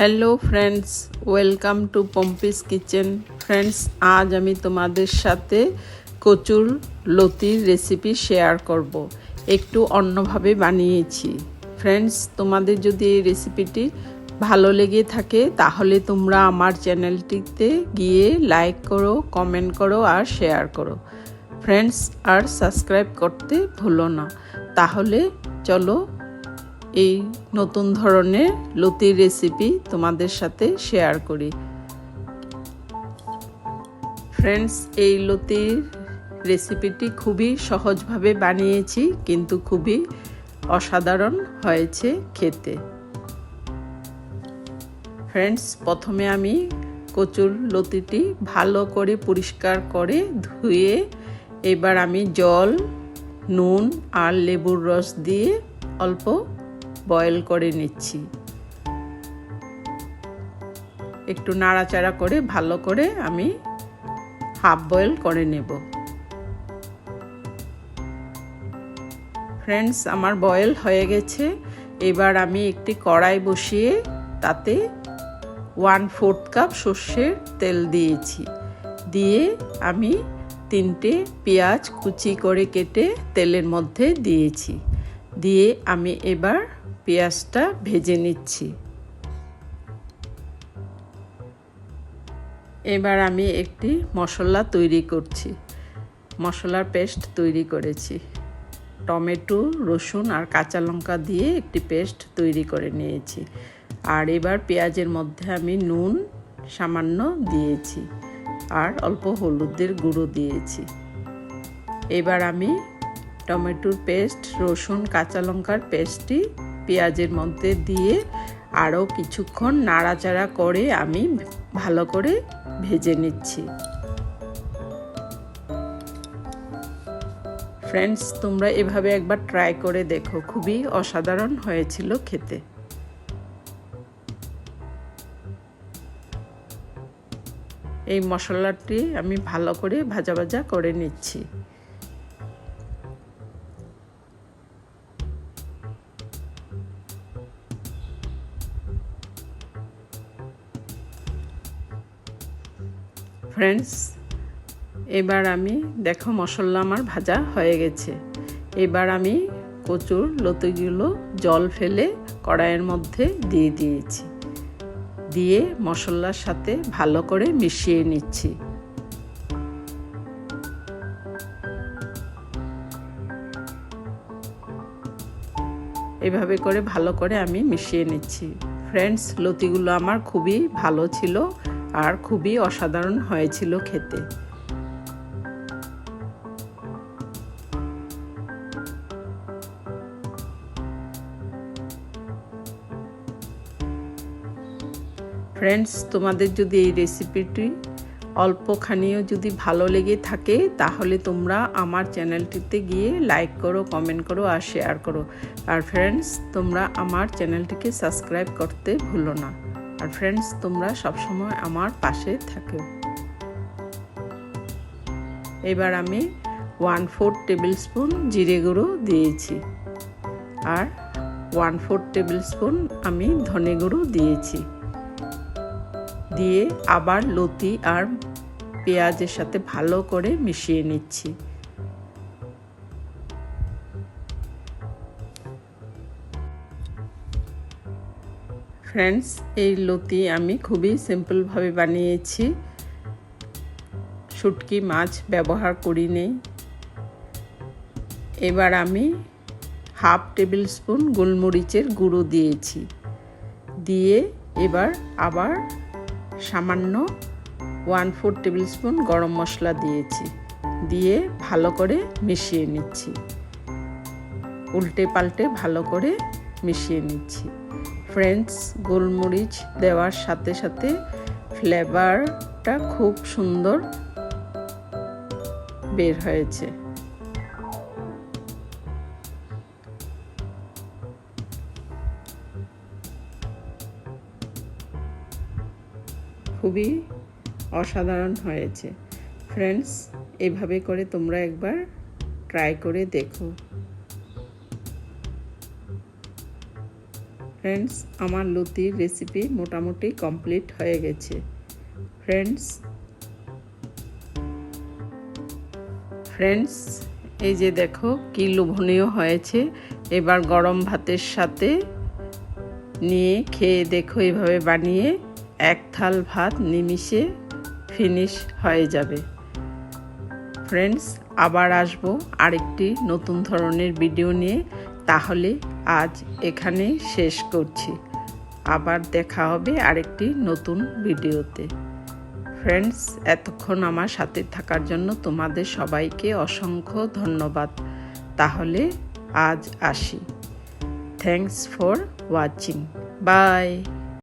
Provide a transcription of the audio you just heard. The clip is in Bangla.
Hello friends welcome to Pompi's kitchen friends আজ আমি তোমাদের সাথে কচুর লতির রেসিপি শেয়ার করব। একটু অন্যভাবে বানিয়েছি। ফ্রেন্ডস তোমাদের যদি এই রেসিপিটি ভালো লেগে থাকে, তাহলে তোমরা আমার চ্যানেলটিতে গিয়ে লাইক করো কমেন্ট করো আর শেয়ার করো। ফ্রেন্ডস আর সাবস্ক্রাইব করতে ভুলো না। তাহলে চলো এই নতুন ধরনের লতির রেসিপি তোমাদের সাথে শেয়ার করি। ফ্রেন্ডস এই লতির রেসিপিটি খুবই সহজভাবে বানিয়েছি, কিন্তু খুবই অসাধারণ হয়েছে খেতে। ফ্রেন্ডস প্রথমে আমি কচুর লতিটি ভালো করে পরিষ্কার করে ধুয়ে, এবার আমি জল, নুন আর লেবুর রস দিয়ে অল্প বয়েল করে নিচ্ছি। একটু নাড়াচাড়া করে ভালো করে আমি হাফ বয়েল করে নেব। ফ্রেন্ডস, আমার বয়েল হয়ে গেছে। এবার আমি একটি কড়াই বসিয়ে তাতে ওয়ান ফোর্থ কাপ সর্ষের তেল দিয়েছি। দিয়ে আমি তিনটে পেঁয়াজ কুচি করে কেটে তেলের মধ্যে দিয়েছি। দিয়ে আমি এবার পেঁয়াজটা ভেজে নিচ্ছি। এবার আমি একটি মশলা তৈরি করছি। মশলার পেস্ট তৈরি করেছি। টমেটো, রসুন আর কাঁচা লঙ্কা দিয়ে একটি পেস্ট তৈরি করে নিয়েছি। আর এবার পেঁয়াজের মধ্যে আমি নুন সামান্য দিয়েছি আর অল্প হলুদের গুঁড়ো দিয়েছি। এবার আমি টমেটোর পেস্ট, রসুন, কাঁচা লঙ্কার পেস্টটি পেঁয়াজের মধ্যে দিয়ে আরও কিছুক্ষণ নাড়াচাড়া করে আমি ভালো করে ভেজে নিচ্ছি। ফ্রেন্ডস তোমরা এভাবে একবার ট্রাই করে দেখো। খুবই অসাধারণ হয়েছিল খেতে। এই মশলাটি আমি ভালো করে ভাজা ভাজা করে নিচ্ছি। ফ্রেন্ডস এবার আমি, দেখো মশলা আমার ভাজা হয়ে গেছে। এবার আমি কচুর লতিগুলো জল ফেলে কড়াইয়ের মধ্যে দিয়ে দিয়েছি। দিয়ে মশলার সাথে ভালো করে মিশিয়ে নিচ্ছি। এভাবে করে ভালো করে আমি মিশিয়ে নিচ্ছি। ফ্রেন্ডস লতিগুলো আমার খুবই ভালো ছিল। আর খুবই অসাধারণ হয়েছিল খেতে। ফ্রেন্ডস তোমাদের যদি এই রেসিপিটি অল্পখানিও যদি ভালো লেগে থাকে, তাহলে তোমরা আমার চ্যানেলটিতে গিয়ে লাইক করো কমেন্ট করো আর শেয়ার করো। আর ফ্রেন্ডস তোমরা আমার চ্যানেলটিকে সাবস্ক্রাইব করতে ভুলো না। আর ফ্রেন্ডস তোমরা সবসময় আমার পাশে থাকো এবার আমি ওয়ান ফোর টেবিল স্পুন জিরে গুঁড়ো দিয়েছি। আর ওয়ান ফোর টেবিল স্পুন আমি ধনে গুঁড়ো দিয়েছি। দিয়ে আবার লতি আর পেঁয়াজের সাথে ভালো করে মিশিয়ে নিচ্ছি। ফ্রেন্ডস এই লতি আমি খুবই সিম্পলভাবে বানিয়েছি। শুটকি মাছ ব্যবহার করি নেই এবার আমি হাফ টেবিল স্পুন গোলমরিচের গুঁড়ো দিয়েছি। দিয়ে এবার আবার সামান্য ওয়ান ফোর টেবিল স্পুন গরম মশলা দিয়েছি। দিয়ে ভালো করে মিশিয়ে নিচ্ছি। উল্টে পাল্টে ভালো করে মিশিয়ে নিচ্ছি। ফ্রেন্ডস গোলমরিচ দেওয়ার সাথে সাথে ফ্লেভারটা খুব সুন্দর বের হয়েছে। খুবই অসাধারণ হয়েছে। ফ্রেন্ডস এভাবে করে তোমরা একবার ট্রাই করে দেখো। ফ্রেন্ডস আমার লতির রেসিপি মোটামুটি কমপ্লিট হয়ে গেছে। ফ্রেন্ডস ফ্রেন্ডস এই যে দেখো কি লোভনীয় হয়েছে। এবার গরম ভাতের সাথে নিয়ে খেয়ে দেখো এইভাবে বানিয়ে এক থাল ভাত নিমিষে ফিনিশ হয়ে যাবে। ফ্রেন্ডস আবার আসব আরেকটি নতুন ধরনের ভিডিও নিয়ে। তাহলে আজ এখানে শেষ করছি। আবার দেখা হবে আরেকটি নতুন ভিডিওতে। ফ্রেন্ডস, এতক্ষণ আমার সাথে থাকার জন্য তোমাদের সবাইকে অসংখ্য ধন্যবাদ। তাহলে আজ আসি। Thanks for watching. বাই।